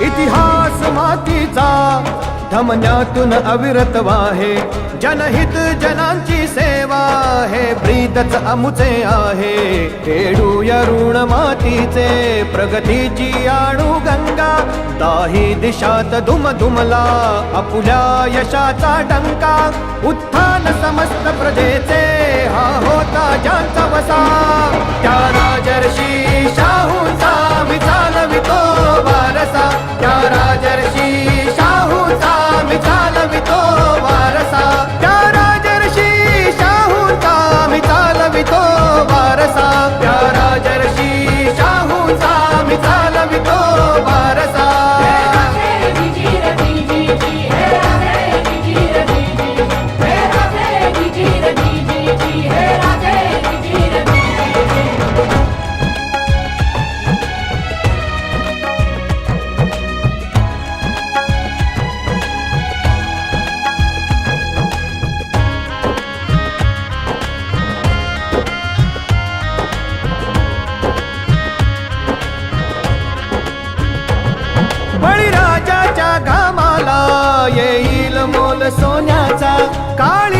इतिहास मातीचा धमन्यातून अविरत वाहे. जनहित जनांची सेवा हे ब्रीदच अमुचे आहे. खेळूया ऋण मातीचे प्रगतीची आणू गंगा. दाही दिशात धुम धुमला आपुल्या यशाचा डंका. उत्थान समस्त प्रजेचे காளி